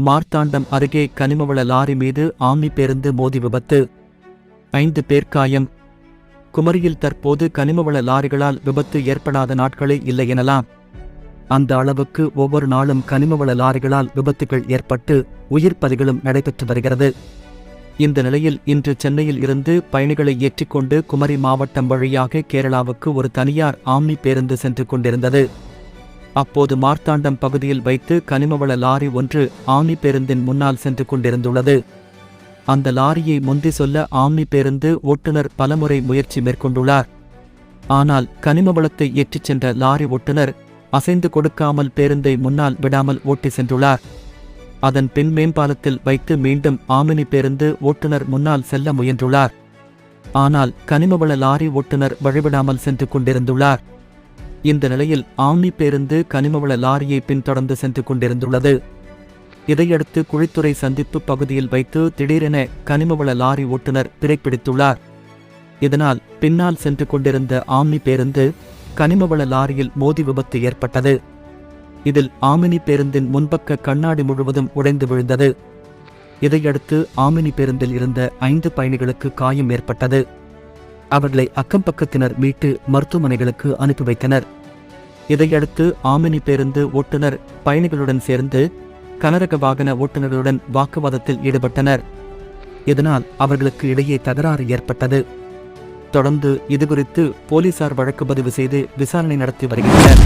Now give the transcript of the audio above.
மார்த்தாண்டம் அருகே கனிமவள லாரி மீது ஆம்னி பேருந்து மோதி விபத்து. ஐந்து பேர் காயம். குமரியில் தற்போது கனிமவள லாரிகளால் விபத்து ஏற்படாத நாட்களே இல்லை எனலாம். அந்த அளவுக்கு ஒவ்வொரு நாளும் கனிமவள லாரிகளால் விபத்துகள் ஏற்பட்டு உயிர் பலிகளும் நடைபெற்று வருகிறது. இந்த நிலையில் இன்று சென்னையில் இருந்து பயணிகளை ஏற்றிக்கொண்டு குமரி மாவட்டம் வழியாக கேரளாவுக்கு ஒரு தனியார் ஆம்னி பேருந்து சென்று கொண்டிருந்தது. அப்போது மார்த்தாண்டம் பகுதியில் வைத்து கனிமவள லாரி ஒன்று ஆம்னி பேருந்தின் முன்னால் சென்று கொண்டிருந்துள்ளது. அந்த லாரியை முந்தி சொல்ல ஆம்னி பேருந்து ஓட்டுநர் பலமுறை முயற்சி மேற்கொண்டுள்ளார். ஆனால் கனிமவளத்தை ஏற்றிச் சென்ற லாரி ஓட்டுநர் அசைந்து கொடுக்காமல் பேருந்தை முன்னால் விடாமல் ஓட்டி சென்றுள்ளார். அதன் பின் மேம்பாலத்தில் வைத்து மீண்டும் ஆமினி பேருந்து ஓட்டுநர் முன்னால் செல்ல முயன்றுள்ளார். ஆனால் கனிமவள லாரி ஓட்டுநர் வழிவிடாமல் சென்று கொண்டிருந்துள்ளார். இந்த நிலையில் ஆம்னி பேருந்து கனிமவள லாரியை பின்தொடர்ந்து சென்று கொண்டிருந்துள்ளது. இதையடுத்து குழித்துறை சந்திப்பு பகுதியில் வைத்து திடீரென கனிமவள லாரி ஓட்டுநர் பிறைப்பிடித்துள்ளார் இதனால் பின்னால் சென்று கொண்டிருந்த ஆம்னி பேருந்து கனிமவள லாரியில் மோதி விபத்து ஏற்பட்டது. இதில் ஆமினி பேருந்தின் முன்பக்க கண்ணாடி முழுவதும் உடைந்து விழுந்தது. இதையடுத்து ஆமினி பேருந்தில் இருந்த ஐந்து பயணிகளுக்கு காயம் ஏற்பட்டது. அவர்களை அக்கம் பக்கத்தினர் மீட்டு மருத்துவமனைகளுக்கு அனுப்பி வைத்தனர். இதையடுத்து ஆமினி பேருந்து ஓட்டுநர் பயணிகளுடன் சேர்ந்து கனரக வாகன ஓட்டுநர்களுடன் வாக்குவாதத்தில் ஈடுபட்டனர். இதனால் அவர்களுக்கு இடையே தகராறு ஏற்பட்டது. தொடர்ந்து இதுகுறித்து போலீசார் வழக்கு பதிவு செய்து விசாரணை நடத்தி வருகின்றனர்.